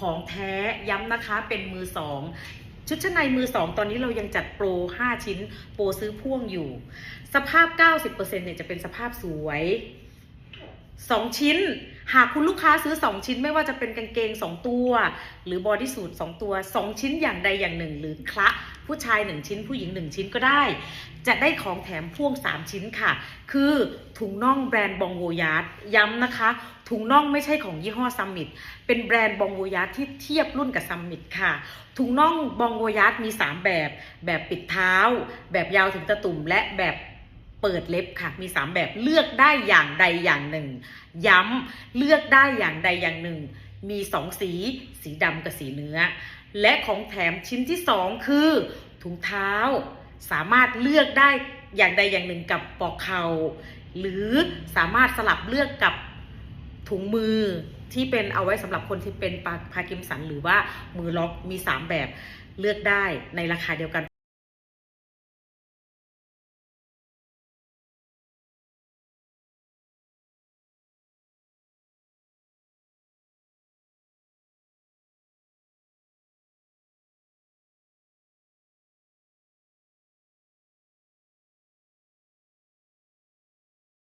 ของแท้ย้ำนะคะเป็นมือสองชุดชั้นในมือสองตอนนี้เรายังจัดโปร 5 ชิ้น โปรซื้อพ่วงอยู่ สภาพ 90%เนี่ยจะเป็นสภาพสวย 2 ชิ้น หากคุณลูกค้าซื้อ 2 ชิ้นไม่ว่าจะเป็นกางเกง 2 ตัว หรือบอดี้สูท2ตัว 2 ชิ้นอย่างใดอย่างหนึ่ง หรือคละผู้ชาย 1 ชิ้นผู้หญิง 1 ชิ้นก็ได้ จะได้ของแถมพ่วง 3 ชิ้นค่ะ คือถุงน่องแบรนด์บองโวยาร์ดย้ำนะคะ ถุงน่องไม่ใช่ของยี่ห้อซัมมิตเป็นแบรนด์บองโวยาร์ดที่เทียบรุ่นกับซัมมิตค่ะ ถุงน่องบองโวยาร์ดมี 3 แบบ แบบปิดเท้า แบบยาวถึงตะตุ่มและแบบ เปิดเล็บค่ะมี 3 แบบเลือกได้อย่างใดอย่างหนึ่ง ย้ำเลือกได้อย่างใดอย่างหนึ่ง มี 2 สีสีดำกับสีเนื้อ และของแถมชิ้นที่ 2 คือถุงเท้า สามารถเลือกได้อย่างใดอย่างหนึ่งกับปลอกเข่าหรือสามารถสลับเลือกกับถุงมือที่เป็นเอาไว้สำหรับคนที่เป็นปาพาร์กินสันหรือว่ามือล็อกมี 3 แบบเลือกได้ในราคาเดียวกัน